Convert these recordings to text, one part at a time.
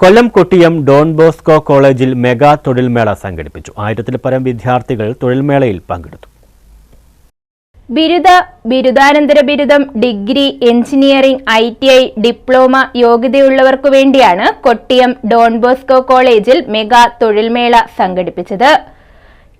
കൊല്ലം Kottiyam Don Bosco കോളേജിൽ mega തൊഴിൽമേള സംഘടിപ്പിച്ചു. ആയിരത്തിൽ പരം വിദ്യാർത്ഥികൾ തൊഴിൽമേളയിൽ പങ്കെടുത്തു. ബിരുദ ബിരുദാനന്തര ബിരുദം degree engineering I T I diploma യോഗ്യതയുള്ളവർക്കു വേണ്ടിയാണ് കൊട്ടിയം ഡോൺ ബോസ്കോ കോളേജിൽ മെഗാ തൊഴിൽമേള സംഘടിപ്പിച്ചത്.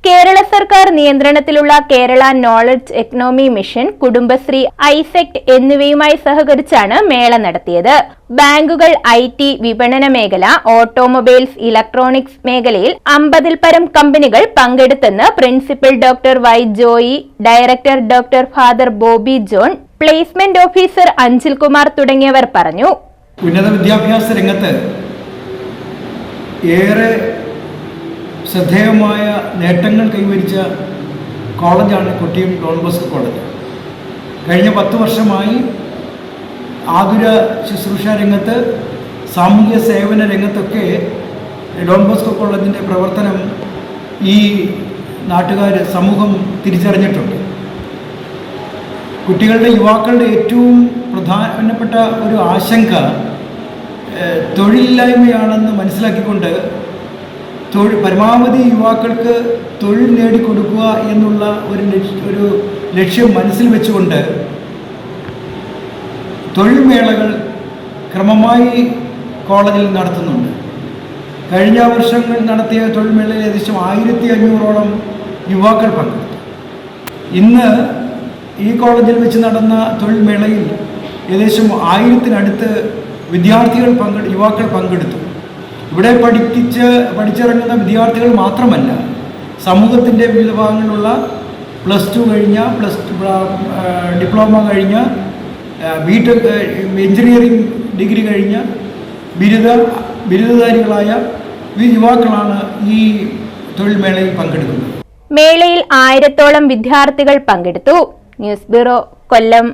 കേരള സർക്കാർ നിയന്ത്രണത്തിലുള്ള Kerala knowledge economy mission Kudumbashree AISECT എന്നിവയുമായി സഹകരിച്ചാണ് മേള നടത്തിയത്. ബാങ്കുകൾ ഐ ടി വിപണന മേഖല ഓട്ടോമൊബൈൽസ് ഇലക്ട്രോണിക്സ് മേഖലയിൽ അമ്പതിൽ പരം കമ്പനികൾ പങ്കെടുത്തെന്ന് principal doctor Y Joy director doctor father Bobby John placement officer അഞ്ചിൽ കുമാർ തുടങ്ങിയവർ പറഞ്ഞു. ഉന്നത വിദ്യാഭ്യാസ രംഗത്ത് ഏറെ ശ്രദ്ധേയമായ നേട്ടങ്ങൾ കൈവരിച്ച കോളേജാണ് കൊട്ടിയം ഡോൺ ബോസ്കോ കോളേജ്. കഴിഞ്ഞ പത്ത് വർഷമായി ആതുര ശുശ്രൂഷ രംഗത്ത് സാമൂഹ്യ സേവന രംഗത്തൊക്കെ ഡോൺ ബോസ്കോ കോളേജിന്റെ പ്രവർത്തനം ഈ നാട്ടുകാർ സമൂഹം തിരിച്ചറിഞ്ഞിട്ടുണ്ട്. കുട്ടികളുടെ യുവാക്കളുടെ ഏറ്റവും പ്രധാനപ്പെട്ട ഒരു ആശങ്ക തൊഴിലില്ലായ്മയാണെന്ന് മനസ്സിലാക്കിക്കൊണ്ട് തൊഴിൽ പരമാവധി യുവാക്കൾക്ക് തൊഴിൽ നേടിക്കൊടുക്കുക എന്നുള്ള ഒരു ഒരു ലക്ഷ്യം മനസ്സിൽ വെച്ചുകൊണ്ട് തൊഴിൽ മേളകൾ ക്രമമായി കോളേജിൽ നടത്തുന്നുണ്ട്. കഴിഞ്ഞ വർഷങ്ങൾ നടത്തിയ തൊഴിൽ മേളയിൽ ഏകദേശം ആയിരത്തി അഞ്ഞൂറോളം യുവാക്കൾ പങ്കെടുത്തു. ഇന്ന് ഈ കോളേജിൽ വെച്ച് നടന്ന തൊഴിൽ മേളയിൽ ഏകദേശം ആയിരത്തിനടുത്ത് വിദ്യാർത്ഥികൾ പങ്കെടു യുവാക്കൾ പങ്കെടുത്തു. ഇവിടെ പഠിപ്പിച്ച് പഠിച്ചിറങ്ങുന്ന വിദ്യാർത്ഥികൾ മാത്രമല്ല സമൂഹത്തിന്റെ വിവിധ ഭാഗങ്ങളിലുള്ള പ്ലസ് ടു കഴിഞ്ഞ പ്ലസ് ഡിപ്ലോമ കഴിഞ്ഞ ബി ടെക് എഞ്ചിനീയറിംഗ് ഡിഗ്രി കഴിഞ്ഞ ബിരുദ ബിരുദധാരികളായ യുവാക്കളാണ് ഈ തൊഴിൽ മേളയിൽ പങ്കെടുക്കുന്നത്. മേളയിൽ ആയിരത്തോളം വിദ്യാർത്ഥികൾ പങ്കെടുത്തു. News bureau Kollam.